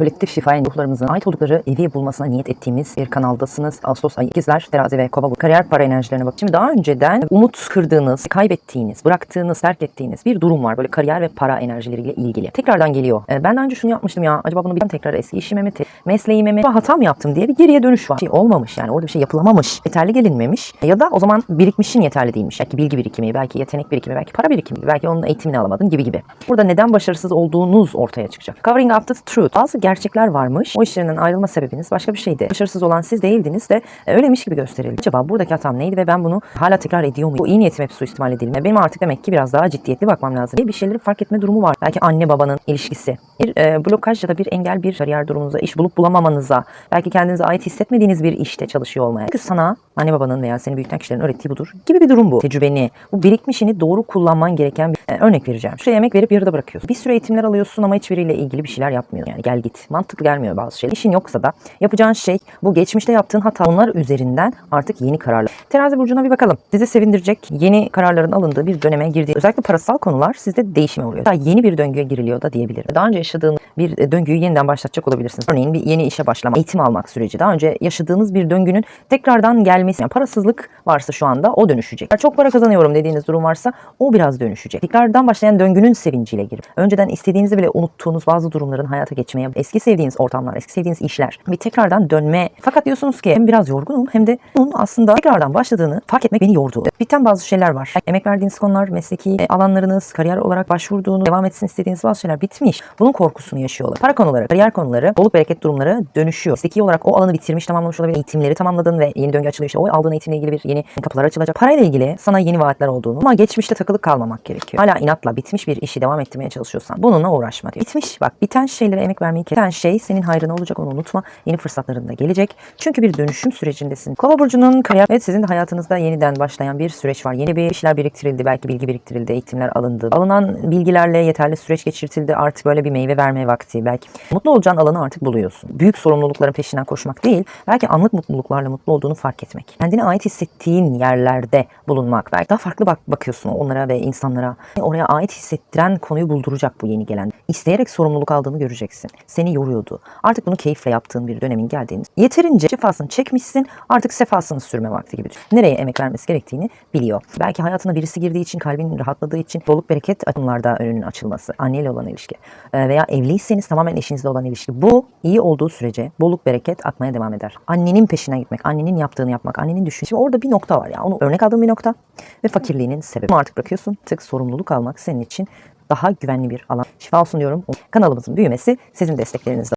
kolektif şifaya ruhlarımızın ait oldukları evi bulmasına niyet ettiğimiz bir kanaldasınız. Ağustos ayı ikizler, terazi ve kova. Kariyer para enerjilerine bak. Şimdi daha önceden umut kırdığınız, kaybettiğiniz, bıraktığınız, terk ettiğiniz bir durum var. Böyle kariyer ve para enerjileriyle ilgili. Tekrardan geliyor. Ee, ben daha önce şunu yapmıştım ya. Acaba bunu bir tekrar eski işime mi, mesleğime mi, hata mı yaptım diye bir geriye dönüş var. Şey olmamış yani orada bir şey yapılamamış. Yeterli gelinmemiş. Ya da o zaman birikmişin yeterli değilmiş. Belki bilgi birikimi, belki yetenek birikimi, belki para birikimi, belki onun eğitimini alamadın gibi gibi. Burada neden başarısız olduğunuz ortaya çıkacak. Covering up the truth. Bazı gerçekler varmış. O işlerinden ayrılma sebebiniz başka bir şeydi. Başarısız olan siz değildiniz de e, öyleymiş gibi gösterildi. Acaba buradaki hatam neydi ve ben bunu hala tekrar ediyor muyum? Bu iyi niyetim hep suistimal edilme. Benim artık demek ki biraz daha ciddiyetli bakmam lazım. Bir şeyleri fark etme durumu var. Belki anne babanın ilişkisi. Bir e, blokaj ya da bir engel bir kariyer durumunuza, iş bulup bulamamanıza, belki kendinize ait hissetmediğiniz bir işte çalışıyor olmaya. Çünkü sana anne babanın veya seni büyüten kişilerin öğrettiği budur gibi bir durum bu. Tecrübeni, bu birikmişini doğru kullanman gereken bir e, örnek vereceğim. Şuraya emek verip yarıda bırakıyorsun. Bir sürü eğitimler alıyorsun ama hiçbiriyle ilgili bir şeyler yapmıyorsun. Yani gel git. Mantıklı gelmiyor bazı şeyler. İşin yoksa da yapacağın şey bu geçmişte yaptığın hata onlar üzerinden artık yeni kararlar. Terazi burcuna bir bakalım. Sizi sevindirecek yeni kararların alındığı bir döneme girdiği özellikle parasal konular sizde değişime uğruyor. Daha yeni bir döngüye giriliyor da diyebilirim. Daha önce yaşadığın bir e, döngüyü yeniden başlatacak olabilirsiniz. Örneğin bir yeni işe başlama, eğitim almak süreci. Daha önce yaşadığınız bir döngünün tekrardan gelmesi. Yani parasızlık varsa şu anda o dönüşecek. Çok para kazanıyorum dediğiniz durum varsa o biraz dönüşecek. Tekrardan başlayan döngünün sevinciyle girip önceden istediğinizi bile unuttuğunuz bazı durumların hayata geçmeye, eski sevdiğiniz ortamlar, eski sevdiğiniz işler bir tekrardan dönme. Fakat diyorsunuz ki hem biraz yorgunum hem de bunun aslında tekrardan başladığını fark etmek beni yordu. Biten bazı şeyler var. Emek verdiğiniz konular, mesleki e, alanlarınız, kariyer olarak başvurduğunuz, devam etsin istediğiniz bazı şeyler bitmiş. Bunun korkusunu yaşıyorlar. Para konuları, kariyer konuları, bolluk bereket durumları dönüşüyor. Mesleki olarak o alanı bitirmiş, tamamlamış olabilir. Eğitimleri tamamladın ve yeni döngü açılıyor. İşte o aldığın eğitimle ilgili bir yeni kapılar açılacak. Parayla ilgili sana yeni vaatler olduğunu ama geçmişte takılıp kalmamak gerekiyor. Hala inatla bitmiş bir işi devam ettirmeye çalışıyorsan bununla uğraşma diyor. Bitmiş bak biten şeylere emek vermeyi kes. Biten şey senin hayrına olacak onu unutma. Yeni fırsatların da gelecek. Çünkü bir dönüşüm sürecindesin. Kova burcunun kariyer evet sizin de hayatınızda yeniden başlayan bir süreç var. Yeni bir şeyler biriktirildi. Belki bilgi biriktirildi. Eğitimler alındı. Alınan bilgilerle yeterli süreç geçirtildi. Artık böyle bir meyve verme vakti. Belki mutlu olacağın alanı artık buluyorsun. Büyük sorumlulukların peşinden koşmak değil. Belki anlık mutluluklarla mutlu olduğunu fark etmek. Kendine ait hissettiğin yerlerde bulunmak. Belki daha farklı bak bakıyorsun onlara ve insanlara. Oraya ait hissettiren konuyu bulduracak bu yeni gelen. İsteyerek sorumluluk aldığını göreceksin. Seni yoruyordu. Artık bunu keyifle yaptığın bir dönemin geldiğini. Yeterince cefasını çekmişsin. Artık sefasını sürme vakti gibi. düşün. Nereye emek vermesi gerektiğini biliyor. Belki hayatına birisi girdiği için, kalbin rahatladığı için bolluk bereket adımlarda önünün açılması. Anneyle olan ilişki. Ee, Veya evliyseniz tamamen eşinizle olan ilişki. Bu iyi olduğu sürece bolluk bereket akmaya devam eder. Annenin peşine gitmek, annenin yaptığını yapmak, annenin. Şimdi orada bir nokta var ya. Onu örnek aldığım bir nokta ve fakirliğinin sebebi. Artık bırakıyorsun. Tık sorumluluk almak senin için daha güvenli bir alan. Şifa olsun diyorum. Kanalımızın büyümesi sizin desteklerinizle.